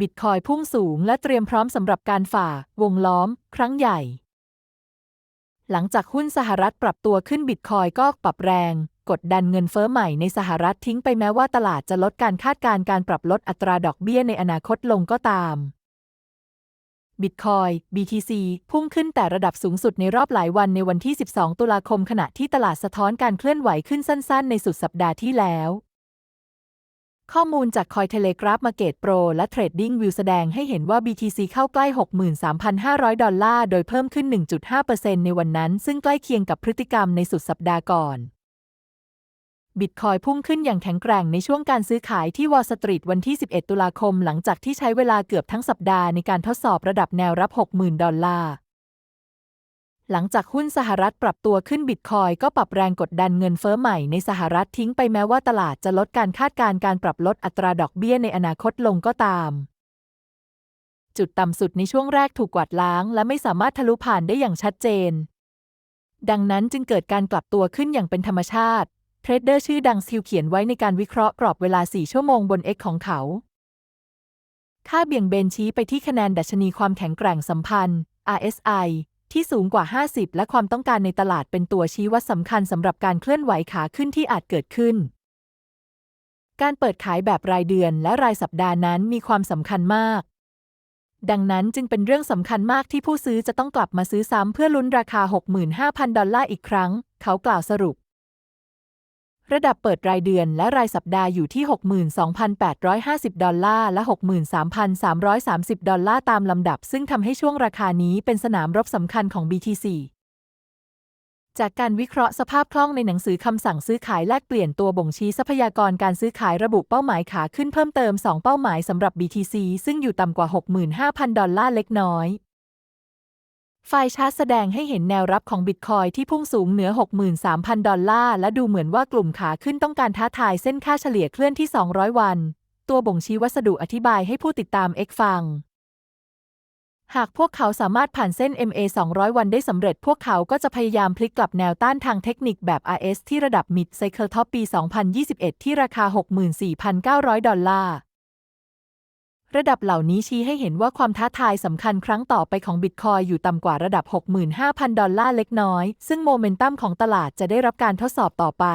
บิตคอยพุ่งสูงและเตรียมพร้อมสำหรับการฝ่าวงล้อม ครั้งใหญ่ หลังจากหุ้นสหรัฐปรับตัวขึ้นบิตคอยก็ปรับแรง กดดันเงินเฟ้อใหม่ในสหรัฐทิ้งไปแม้ว่าตลาดจะลดการคาดการณ์การปรับลดอัตราดอกเบี้ยในอนาคตลงก็ตามบิตคอย BTC พุ่งขึ้นแต่ระดับสูงสุดในรอบหลายวันในวันที่ 12 ตุลาคมขณะที่ตลาดสะท้อนการเคลื่อนไหวขึ้นสั้น ๆ ในสุดสัปดาห์ที่แล้ว ข้อมูลจาก Cointelegraph Market Pro และ Trading View แสดงให้เห็นว่า BTC เข้าใกล้ 63,500 ดอลลาร์ โดยเพิ่มขึ้น 1.5%ในวันนั้น ซึ่งใกล้เคียงกับพฤติกรรมในสุดสัปดาห์ก่อนบิตคอยพุ่งขึ้นอย่างแข็งแกร่งในช่วงการซื้อขายที่วอลสตรีทวันที่ 11 ตุลาคม หลังจากที่ใช้เวลาเกือบทั้งสัปดาห์ในการทดสอบระดับแนวรับ 60,000 ดอลลาร์ หลังจากหุ้นสหรัฐปรับตัวขึ้นบิตคอยก็ปรับแรงกดดันเงินเฟ้อใหม่ในสหรัฐทิ้งไปแม้ว่าตลาดจะลดการคาดการณ์การปรับลดอัตราดอกเบี้ยในอนาคตลงก็ตาม จุดต่ำสุดในช่วงแรกถูกกวาดล้าง และไม่สามารถทะลุผ่านได้อย่างชัดเจน ดังนั้นจึงเกิดการกลับตัวขึ้นอย่างเป็นธรรมชาติ เทรดเดอร์ชื่อดังซิลเขียนไว้ในการวิเคราะห์กรอบเวลา 4 ชั่วโมงบน X ของเขา ค่าเบี่ยงเบนชี้ไปที่คะแนนดัชนีความแข็งแกร่งสัมพันธ์ RSI ที่สูงกว่า 50 และความต้องการในตลาดเป็นตัวชี้วัดสำคัญสำหรับการเคลื่อนไหวขาขึ้นที่อาจเกิดขึ้น การเปิดขายแบบรายเดือนและรายสัปดาห์นั้นมีความสำคัญมาก ดังนั้นจึงเป็นเรื่องสำคัญมากที่ผู้ซื้อจะต้องกลับมาซื้อซ้ำเพื่อลุ้นราคา 65,000 ดอลลาร์อีกครั้ง เขากล่าวสรุป ระดับเปิดรายเดือนและรายสัปดาห์อยู่ที่ 62,850 ดอลลาร์ และ 63,330 ดอลลาร์ตามลำดับ ซึ่งทำให้ช่วงราคานี้เป็นสนามรบสำคัญของ BTC จากการวิเคราะห์สภาพคล่องในหนังสือคำสั่งซื้อขายแลกเปลี่ยนตัวบ่งชี้ทรัพยากรการซื้อขายระบุเป้าหมายขาขึ้นเพิ่มเติม 2 เป้าหมายสำหรับ BTC ซึ่งอยู่ต่ำกว่า 65,000 ดอลลาร์เล็กน้อย ไฟล์ชาร์ตแสดงให้เห็นแนวรับของบิตคอยที่พุ่งสูงเหนือ 63,000 ดอลลาร์ และดูเหมือนว่ากลุ่มขาขึ้นต้องการท้าทายเส้นค่าเฉลี่ยเคลื่อนที่ 200 วัน ตัวบ่งชี้วัสดุอธิบายให้ผู้ติดตาม X ฟัง หากพวกเขาสามารถผ่านเส้น MA 200 วันได้สำเร็จพวกเขาก็จะพยายามพลิกกลับแนวต้านทางเทคนิคแบบ RS ที่ระดับ Mid Cycle Top ปี 2021 ที่ราคา 64,900 ดอลลาร์ ระดับเหล่านี้ชี้ให้เห็นว่าความท้าทายสำคัญครั้งต่อไปของบิตคอยอยู่ต่ำกว่าระดับ 65,000 ดอลลาร์เล็กน้อย ซึ่งโมเมนตัมของตลาดจะได้รับการทดสอบต่อไป